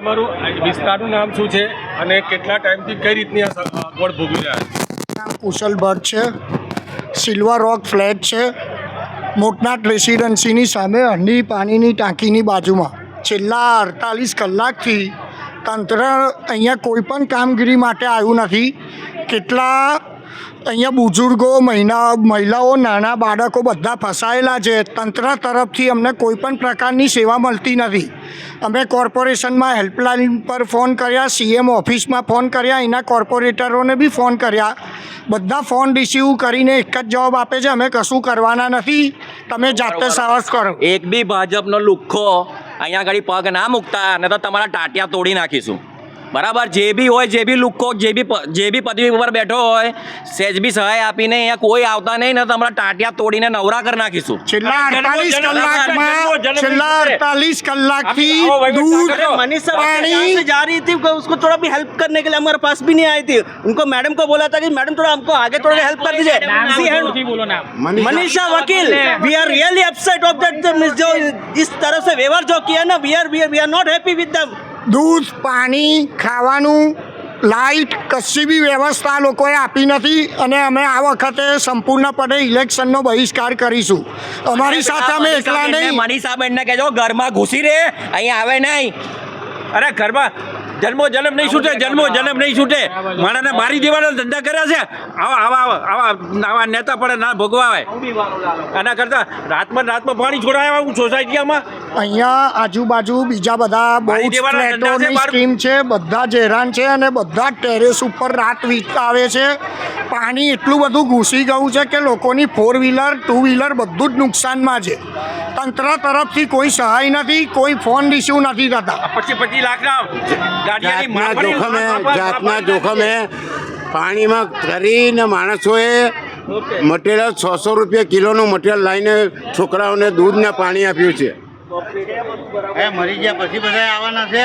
તમારું વિસ્તારનું નામ શું છે અને કેટલા ટાઈમથી કઈ રીતની આ અગવડ ભોગવી રહ્યા છે? કુશલ ભટ્ટ છે. સિલ્વર રોક ફ્લેટ છે. મોટનાથ રેસિડન્સીની સામે હંડી પાણીની ટાંકીની બાજુમાં. છેલ્લા અડતાલીસ કલાકથી તંત્ર અહીંયા કોઈ પણ કામગીરી માટે આવ્યું નથી. કેટલા અહીંયા બુઝુર્ગો મહિના મહિલાઓ નાના બાળકો બધા ફસાયેલા છે. તંત્ર તરફથી અમને કોઈ પણ પ્રકારની સેવા મળતી નથી. અમે કોર્પોરેશનમાં હેલ્પલાઇન પર ફોન કર્યા સીએમ ઓફિસમાં ફોન કર્યા અહીંના કોર્પોરેટરોને બી ફોન કર્યા. બધા ફોન રિસીવ કરીને એક જ જવાબ આપે છે અમે કશું કરવાના નથી. તમે જાતે સાહસ કરો. એક બી ભાજપનો લુખ્ખો અહીંયા આગળ પગ ના મૂકતા અને તો તમારા ટાટિયા તોડી નાખીશું. બરાબર જે બી હોય જે બી લુખ્ખો જે બી પ- જે બી પદવી ઉપર બેઠો હોય સેજ બી સહાય આપીને અહીંયા કોઈ આવતા નહીં ને તમારા ટાટિયા તોડીને નવરા કરી નાખીશું છેલ્લા જન્મો- અડતાલીસ જન્મો- કલાકમાં જન્મો- જન્મો- છેલ્લા જન્મો- અડતાલીસ કલાકથી આવો વહીવટ દૂધ કરો। मनीषा पानी- यहाँ से जा रही थी को- उसको थोड़ा भी हेल्प करने के लिए हमारे पास भी नहीं आई थी उनको मैडम को बोला था कि मैडम थोड़ा हमको आगे थोड़ा हेल्प कर दीजिए See, and- Manisha Vakil we are really upset of that जो इस तरह से व्यवहार जो किया ना we are we are not happy with them દૂધ પાણી ખાવાનું લાઇટ કશી બી વ્યવસ્થા લોકોએ આપી નથી અને અમે આ વખતે સંપૂર્ણપણે ઇલેક્શનનો બહિષ્કાર કરીશું. અમારી સાથે અમે એકલા નહીં. મનીષાબેનને કહેજો ઘરમાં ઘૂસી રહે અહીંયા આવે નહીં. અરે ઘરમાં જન્મો જન્મ નહીં છૂટે જન્મો જન્મ નહીં છૂટે. માણસને મારી દેવાના ધંધા કર્યા છે. આવા આવા આવા આવા નેતા પડે ના ભોગવાય એના કરતા રાતમાં રાતમાં પાણી છોડાય હું સોસાયટીમાં? અહીંયા આજુબાજુ બીજા બધા બહુ ફ્લેટોની સ્કીમ છે બધા જ હેરાન છે અને બધા ટેરેસ ઉપર રાત વિતાવે છે. પાણી એટલું બધું ઘૂસી ગયું છે કે લોકોની ફોર વ્હીલર ટુ વ્હીલર બધું જ નુકસાનમાં છે. તંત્ર તરફથી કોઈ સહાય નથી કોઈ ફોન રિસીવ નથી થતા. પચીસ પચીસ લાખના જાતના માપણી- જોખમે જાતના જોખમે પાણીમાં કરીને માણસોએ મટીરિયલ છસો રૂપિયા કિલોનું મટીરિયલ લાવીને છોકરાઓને દૂધને પાણી આપ્યું છે. મરી ગયા પછી બધા આવવાના છે?